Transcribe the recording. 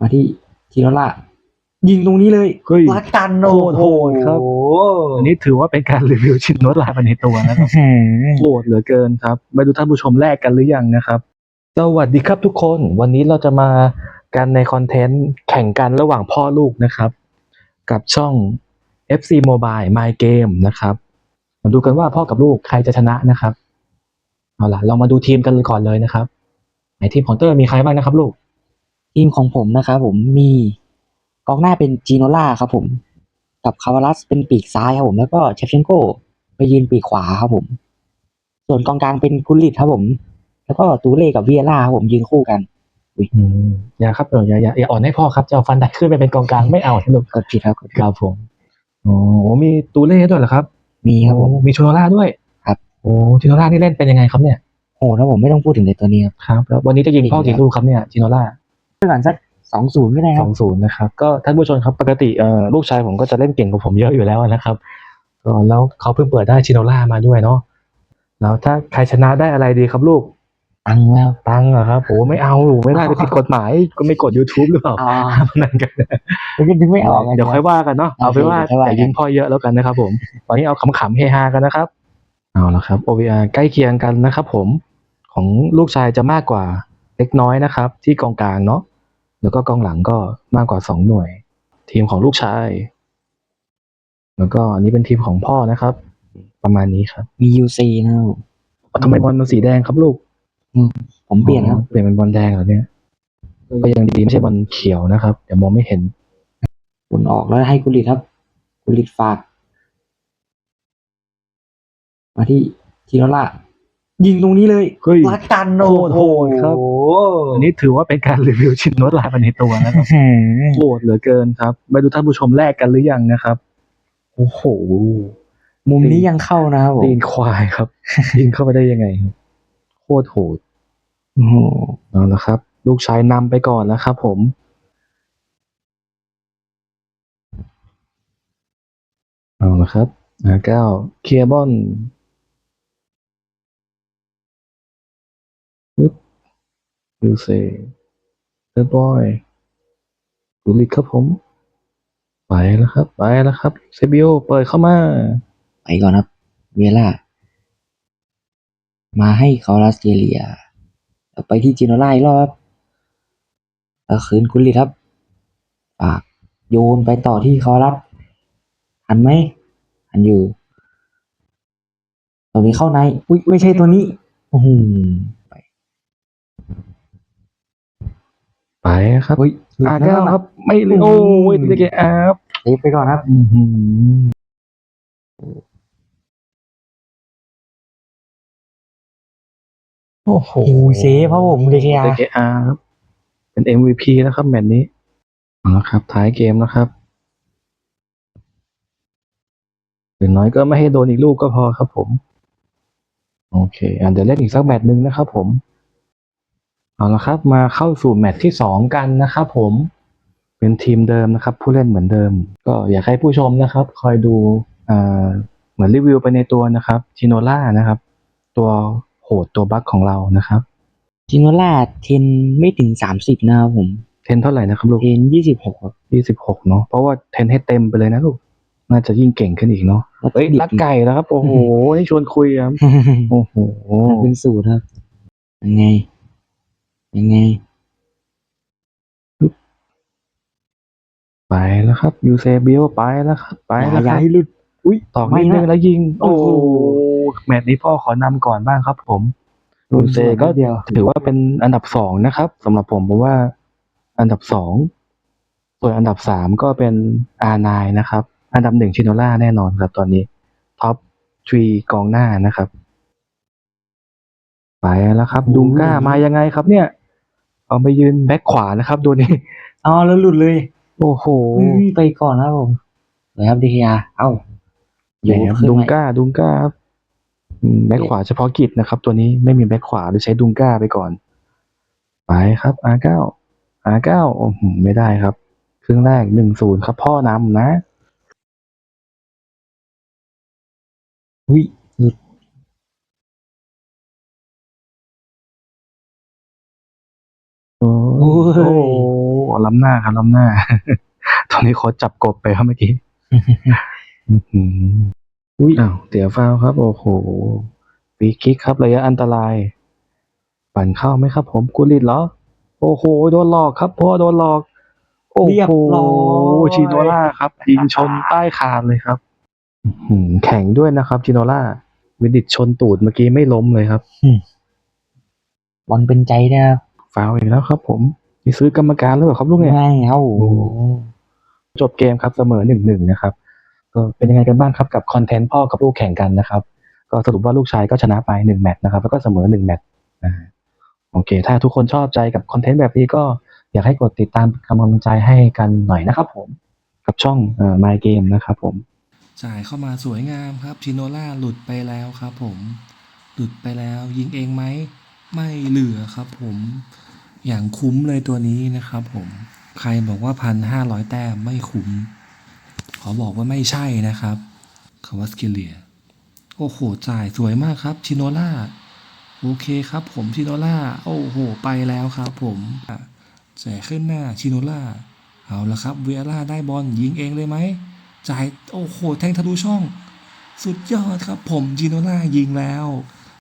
มาที่ทีโรล่ายิงตรงนี้เลยเฮ้ย รักกันโคตรโหดครับ โอ้อันนี้ถือว่าเป็นการรีวิวชิ้นโน้ตลายไปในตัวนะครับโหโหดเหลือเกินครับไม่รู้ท่านผู้ชมแลกกันหรือยังนะครับ สวัสดีครับทุกคน วันนี้เราจะมากันในคอนเทนต์แข่งกันระหว่างพ่อลูกนะครับ กับช่อง FC Mobile My Game นะครับ มาดูกันว่าพ่อกับลูกใครจะชนะนะครับ เอาล่ะ เรามาดูทีมกันก่อนเลยนะครับในทีมของเตอร์มีใครบ้างนะครับลูก ทีมของผมนะครับผมมีกองหน้าเป็นจีโนล่าครับผม กับคาวาลัสเป็นปีกซ้ายครับผม แล้วก็เชฟเชนโกไปยืนปีกขวาครับผม ส่วนกองกลางเป็นกุลิตครับผม แล้วก็ตูเล่กับเวียร่าครับผมยืนคู่กันอืมอย่าครับเอออย่าอย่าอย่าอ่อนให้พ่อครับจะเอาฟันดักขึ้นไปเป็นกองกลางไม่เอานะลูกกดผิดครับกดผิดครับผมอ๋อมีตูเล่ด้วยเหรอครับ มีครับผมโอ้มีชูโนล่าด้วยครับโอ้ชูโนล่านี่เล่นเป็นยังไงครับเนี่ยโหถ้าผมไม่ต้องพูดถึงในตัวนี้ครับครับแล้ววันนี้จะยิงพ่อกี่ลูกครับเนี่ยจิโนล่า เพื่อนสักสองศูนย์ก็ได้คสรัอบงศูนย์นะครับก็ท่านผู้ชมครับปกติเอ่อลูกชายผมก็จะเล่นเก่งกว่าผมเยอะอยู่แล้วนะครับก็แล้วเขาเพิ่งเปิดได้จิโนล่ามาด้วยเนาะแล้วถ้าใครชนะได้อะไรดีครับลูกตังค์แล้วตังค์เหรอครับโอ้ไม่เอาไม่ได้ไปผิดกฎหมายก็ไม่กด YouTube หรือเปล่าอ๋อนั่นกันมันก็ดึงไม่ออกไง เดี๋ยวค่อยว่ากันเนาะโอเคเอาไปนว่าเดี๋ยวค่อยว่าแต่กันยิงพ่อเยอะแล้วกันนะครับผมตอนนี้เอาขำๆเฮฮากันนะครับเอาละครับ OVR ใกล้เคียงกันนะครับผมของลูกชายจะมากกว่าเล็กน้อยนะครับ ที่กองกลางเนาะ แล้วก็กองหลังก็มากกว่าสองหน่วย ทีมของลูกชาย แล้วก็อันนี้เป็นทีมของพ่อนะครับ ประมาณนี้ครับมียูซีนะครับผมอ๋อทำไมบอลมันสีแดงครับลูกผมเปลี่ยนครับอ๋อเปลี่ยนเป็นบอลแดงเหรอเนี่ยก็ยังดีไม่ใช่บอลเขียวนะครับ เดี๋ยวมองไม่เห็นผลออกแล้วให้กุลิตครับกุลิตฝาก มาที่ทีโรล่า ยิงตรงนี้เลยเฮ้ยรักกันโคตรโหดครับ อันนี้ถือว่าเป็นการรีวิวชิ้นโน้ตลายไปในตัวนะครับโหดเหลือเกินครับไม่รู้ท่านผู้ชมแลกกันหรือยังนะครับ โอ้โห มุมนี้ยังเข้านะครับผมตีนควายครับ ยิงเข้าไปได้ยังไงครับโคตรโหดโอ้โหเอาละครับ ลูกชายนำไปก่อนแล้วครับผม เอาละครับอาเก้าเคลียร์บอล ยูเซเดอร์บอยดูลิกครับผม ไปแล้วครับ ไปแล้วครับ เซบิโอเปิดเข้ามา ไปก่อนครับ เวล่า มาให้เขารัสเตเลียไปที่จีโนล่าอีกรอบครับแล้วคืนกุลิครับฝากโยนไปต่อที่เขารับหันไหมหันอยู่ตรงนี้เข้าใน อุ้ยไม่ใช่ตัวนี้โอ้โห ไปไปครับเฮ้ยหลุดอานะเก้าครับ ไม่เลยโอ้ยติดเกอาร์เซฟไปก่อนครับอื้อหือโอ้โหโอ้ยเซฟเพราะผมเดคอาเดอาร์ครับเป็น MVP แล้วครับแมตช์นี้เอาละครับท้ายเกมแล้วครับอย่างน้อยก็ไม่ให้โดนอีกลูกก็พอครับผม โอเคอะเดี๋ยวเล่นอีกสักแมตช์หนึ่งนะครับผม เอาละครับมาเข้าสู่แมตช์ที่สองกันนะครับผมเป็นทีมเดิมนะครับ ผู้เล่นเหมือนเดิม ก็อยากให้ผู้ชมนะครับ คอยดูอ่าเหมือนรีวิวไปในตัวนะครับชิโนล่านะครับ ตัวโหดตัวบั๊กของเรานะครับจิโนล่าเทนไม่ถึงสามสิบนะครับผมเทนเท่าไหร่นะครับลูกเทนยี่สิบหกครับยี่สิบหกเนาะเพราะว่าเทนให้เต็มไปเลยนะลูกน่าจะยิ่งเก่งขึ้นอีกเนาะเอ้ยลักไก่แล้วครับ โอ้โหนี่ชวนคุยครับโอ้โหเป็นสูตรครับยังไง ยังไงไปแล้วครับ ยูเซเบียวไปแล้วครับ ไปแล้วคอย่ารับให้หลุด อุ้ยตอกนิดนึงไม่นะแล้วยิงโอ้โหโอ้โหแมตช์นี้พ่อขอนำก่อนบ้างครับ ผมยูเซก็เดียว ถือว่าเป็นอันดับสองนะครับสำหรับผมผมว่า อันดับสองส่วนอันดับสามก็เป็นอาร์ไนนะครับ อันดับหนึ่งชิโนล่าแน่นอนครับตอนนี้ท็อปทรีกองหน้านะครับ ไปแล้วครับดุงก้ามายังไงครับเนี่ย เอาไปยืนแบ็คขวานะครับตัวนี้อ๋อแล้วหลุดเลย โอ้โหอุ้ยไปก่อนนะครับผมเลยครับดีคาเอ้าแหมขึ้นดุงมาก้าดุงก้าครับอืมแบ็คขวาเฉพาะกิจนะครับ ตัวนี้ไม่มีแบ็คขวาหรือใช้ดุงก้าไปก่อน ไปครับ R9 R9 โอ้โหไม่ได้ครับ ครึ่งแรกหนึ่งศูนย์ครับ พ่อนำนะอุ้ โอ้โอ้ยโหล้ำหน้าครับล้ำหน้า ตอนนี้โค้ชจับกบไปครับเมื่อกี้อื้อหืออุ้ยอ้าวเสียฟาวล์ครับ โอ้โหฟรีคิกครับ ระยะอันตราย ปั่นเข้าไหมครับ ผมกุลิตเหรอ โอ้โห โดนหลอกครับพ่อโดนหลอก โอ้เรียบโหร้อยชิโนล่าครับยิงชนใต้คานเลยครับอื้อหือแข่งด้วยนะครับชิโนล่าวิดิตชนตูดเมื่อกี้ไม่ล้มเลยครับบอลเป็นใจนะครับ ฟาวอีกแล้วครับผมนี่ซื้อกรรมการหรือเปล่าครับลูกเนี่ยไม่เอาโอ้จบเกมครับเสมอหนึ่งหนึ่งนะครับ ก็เป็นยังไงกันบ้างครับกับคอนเทนต์พ่อกับลูกแข่งกันนะครับ ก็สรุปว่าลูกชายก็ชนะไปหนึ่งแมตช์นะครับแล้วก็เสมอหนึ่งแมตช์โอเค ถ้าทุกคนชอบใจกับคอนเทนต์แบบนี้ก็อยากให้กดติดตามกำลังใจให้กันหน่อยนะครับผมกับช่องเอ่อ My Game นะครับผมจ่ายเข้ามาสวยงามครับชิโนล่าหลุดไปแล้วครับผม หลุดไปแล้วยิงเองไหม ไม่เหลือครับผมอย่างคุ้มเลยตัวนี้นะครับผมใครบอกว่าพันห้าร้อยแต้มไม่คุ้ม ขอบอกว่าไม่ใช่นะครับคาวัสกิเลียโอ้โหจ่ายสวยมากครับชิโนล่าโอเคครับผมชิโนล่าโอ้โห ไปแล้วครับผมอะแจกขึ้นหน้าชิโนล่าเอาละครับเวียร่าได้บอลยิงเองเลยไหมจ่ายโอ้โหแทงทะลุช่อง สุดยอดครับผมจิโนล่ายิงแล้ว